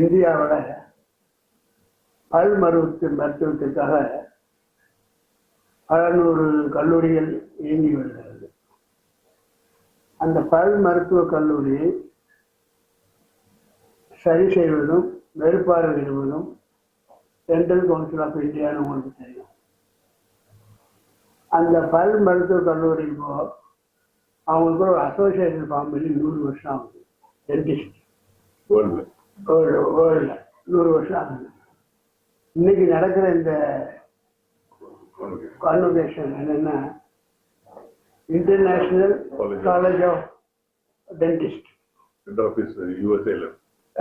இந்தியாவில் பல் மருத்துவ மருத்துவத்திற்காக பலநூறு கல்லூரிகள் இயங்கி வருகிறது. அந்த பல் மருத்துவ கல்லூரியை சரி செய்வதும் மேற்பார்வையிடுவதும் சென்ட்ரல் கவுன்சில் ஆஃப் இந்தியான்னு உங்களுக்கு தெரியும். அந்த பல் மருத்துவ கல்லூரி இப்போ அவங்களுக்கு ஒரு அசோசியேஷன் ஃபார்ம் பண்ணி நூறு வருஷம் ஆகுது. டென்டிஸ்ட் வேர்ல்டில் நூறு வருஷம் ஆகுது. இன்னைக்கு நடக்கிற இந்த கான்வகேஷன் என்னன்னா international. College of dentist head office யூஎஸ்ஏல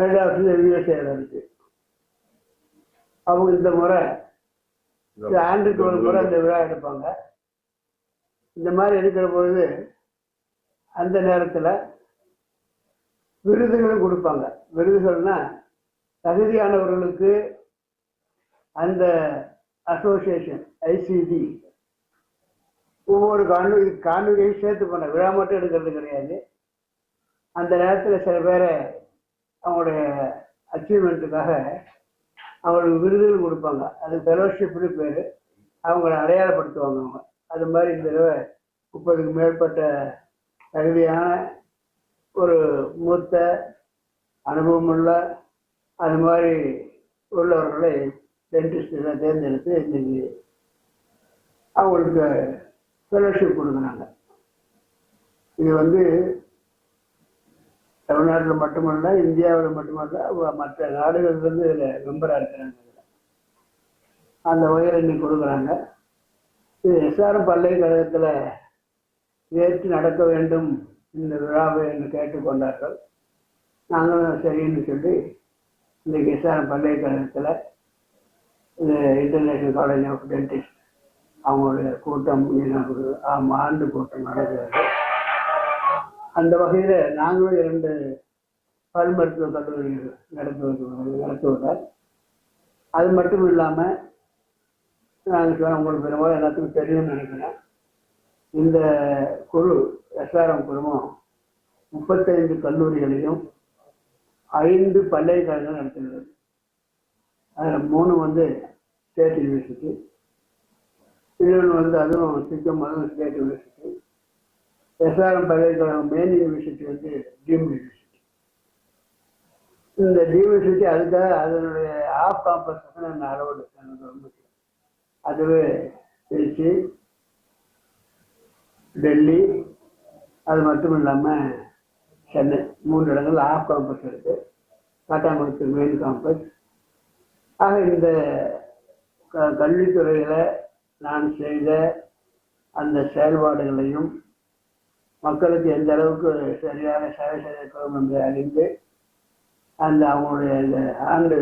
head office யூஎஸ்ஏல இருக்கு. அவங்க இந்த முறை ஆண்டுக்கு ஒரு முறை இந்த விழா எடுப்பாங்க. இந்த மாதிரி எடுக்கிற பொழுது அந்த நேரத்தில் விருதுகளும் கொடுப்பாங்க. விருதுகள்னா தகுதியானவர்களுக்கு அந்த அசோசியேஷன் ஐசிடி ஒவ்வொரு கான்வெ கான்வெகையும் சேர்த்து பண்ண விழா மட்டும் எடுக்கிறது கிடையாது. அந்த நேரத்தில் சில பேரை அவங்களுடைய அச்சீவ்மெண்ட்டுக்காக அவங்களுக்கு விருதுகள் கொடுப்பாங்க. அது ஃபெலோஷிப்னு பேர். அவங்கள அடையாளப்படுத்துவாங்க அவங்க. அது மாதிரி இந்த தடவை முப்பதுக்கு மேற்பட்ட தகுதியான ஒரு மூத்த அனுபவமுள்ள அது மாதிரி உள்ளவர்களை டென்டிஸ்டில் தேர்ந்தெடுத்து இன்னைக்கு அவங்களுக்கு ஃபெலோஷிப் கொடுக்குறாங்க. இது வந்து தமிழ்நாட்டில் மட்டுமல்ல இந்தியாவில் மட்டுமல்ல மற்ற நாடுகள் வந்து இதில் மெம்பராக இருக்கிறாங்க அந்த வகையில் இன்னைக்கு கொடுக்குறாங்க. இது எஸ்ஆர்எம் பல்கலைக்கழகத்தில் ஏற்று நடக்க வேண்டும் இந்த விழாவை என்று கேட்டுக்கொண்டார்கள் நாங்களும் சரின்னு சொல்லி இந்த கிசான பல்கலைக்கழகத்தில் இந்த இன்டர்நேஷனல் காலேஜ் ஆஃப் டென்டிஸ்ட் அவங்களுடைய கூட்டம் இன்னொரு ஆண்டு கூட்டம் நடக்கிறது. அந்த வகையில் நாங்களும் இரண்டு பல் மருத்துவ கல்லூரிகள் நடத்துவது நடத்துவதால் அது மட்டும் இல்லாமல் நாங்கள் உங்களுக்கு பெரும்பாலும் எல்லாத்துக்கும் தெரியும்னு நினைக்கிறேன். இந்த குழு எஸ்ஆர்எம் குழுமம் முப்பத்தைந்து கல்லூரிகளையும் ஐந்து பல்கலைக்கழகங்கள் நடத்துகிறது. அதில் மூணு வந்து ஸ்டேட் யூனிவர்சிட்டி இன்னொன்று வந்து அதுவும் சிக்கம் அதுவும் ஸ்டேட் யூனிவர்சிட்டி எஸ்ஆர்எம் பல்கலைக்கழகம் மெயின் யூனிவர்சிட்டி வந்து டீம் யூனிவர்சிட்டி இந்த யூனிவர்சிட்டி அதுக்காக அதனுடைய ஆஃப் காம்பஸ் நான் அளவோடு ரொம்ப அதுவே திருச்சி டெல்லி அது மட்டும் இல்லாமல் சென்னை மூன்று இடங்கள் ஆஃப் காம்பஸ் இருக்கு. காட்டாங்குளத்து மெயின் காம்பஸ் ஆக இந்த க கல்வித்துறையில் நான் செய்த அந்த செயல்பாடுகளையும் மக்களுக்கு எந்த அளவுக்கு சரியான சேவை செய்திருக்கிறோம் என்று அறிந்து அந்த அவங்களுடைய அந்த ஆண்டு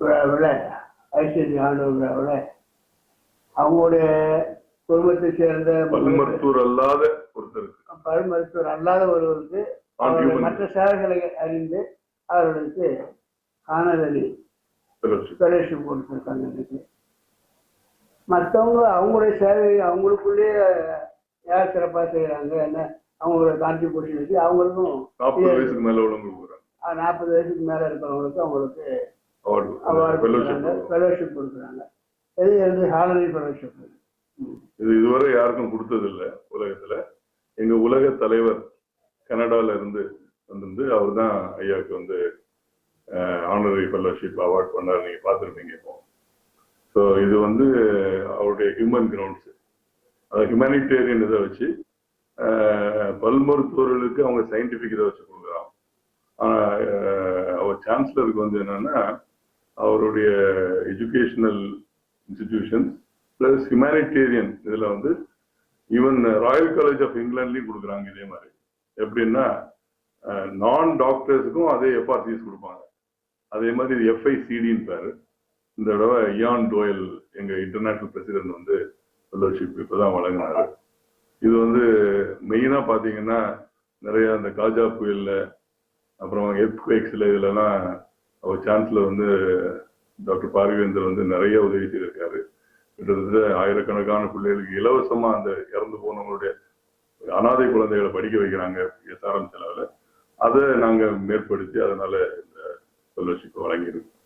விழாவில் ஐஸ்வர்ய ஆண்டு விழாவில் அவங்களுடைய குடும்பத்தை சேர்ந்த மருத்துவர் அல்லாத ஒருத்தருக்கு பல் மருத்துவர் அல்லாத ஒருவருக்கு. மற்ற சேவைகளை அறிந்து அவர்களுக்கு காணலி. ஃபெலோஷிப் கொடுத்துருக்காங்க இன்னைக்கு மற்றவங்க அவங்களுடைய சேவை அவங்களுக்குள்ளேயே யார் சிறப்பாக செய்கிறாங்க என்ன அவங்களோட கான்ட்ரிபியூஷன் வச்சு அவங்களுக்கும் நாற்பது வயசுக்கு மேல உள்ளவங்க கொடுக்குறாங்க நாற்பது வயசுக்கு மேலே இருக்கிறவங்களுக்கு அவங்களுக்கு அவார்டு கொடுக்குறாங்க. ஃபெலோஷிப் கொடுக்குறாங்க இது வந்து ஹானரி ஃபெலோஷிப் இது இதுவரை யாருக்கும் கொடுத்ததில்ல உலகத்துல. எங்க உலக தலைவர் கனடால இருந்து வந்திருந்து அவர் தான் ஐயாவுக்கு வந்து ஆனரரி ஃபெல்லோஷிப் அவார்ட் பண்ணார். நீங்க பார்த்துருப்பீங்க இப்போ. ஸோ இது வந்து அவருடைய ஹியூமன் கிரவுண்ட்ஸ் அதை ஹியூமனிடேரியன் இதை வச்சு அஹ், பல் மருத்துவர்களுக்கு அவங்க சயின்டிஃபிக் இதை வச்சு கொடுக்குறாங்க. ஆனால் அவர் சான்சலருக்கு வந்து என்னன்னா அவருடைய எஜுகேஷனல் இன்ஸ்டிடியூஷன்ஸ் ப்ளஸ் ஹியூமனிடேரியன் இதில் வந்து ஈவன் ராயல் காலேஜ் ஆஃப் இங்கிலாந்துலயும் கொடுக்குறாங்க இதே மாதிரி. எப்படின்னா நான் டாக்டர்ஸுக்கும் அதே எஃப்ஆர்சிஎஸ் கொடுப்பாங்க. அதே மாதிரி இது எஃப்ஐசிடின்னு பேர். இந்த தடவை இயான் டோயல் எங்கள் இன்டர்நேஷ்னல் பிரசிடென்ட் வந்து ஃபெல்லோஷிப் இப்போதான் வழங்கினாரு. இது வந்து மெயினாக பார்த்தீங்கன்னா நிறைய அந்த காஜா புயலில் அப்புறம் எர்த்குவேக்ஸில் இதுலலாம் அவர் சான்சலர் வந்து டாக்டர் பார்வேந்தர் வந்து நிறைய உதவி செய்திருக்காரு. கிட்டத்தட்ட ஆயிரக்கணக்கான பிள்ளைகளுக்கு இலவசமா அந்த இறந்து போனவங்களுடைய அனாதை குழந்தைகளை படிக்க வைக்கிறாங்க எஸ்ஆர்எம் செலவில். அதை நாங்க மேற்படுத்தி அதனால இந்த ஸ்காலர்ஷிப் வழங்கியிருக்கோம்.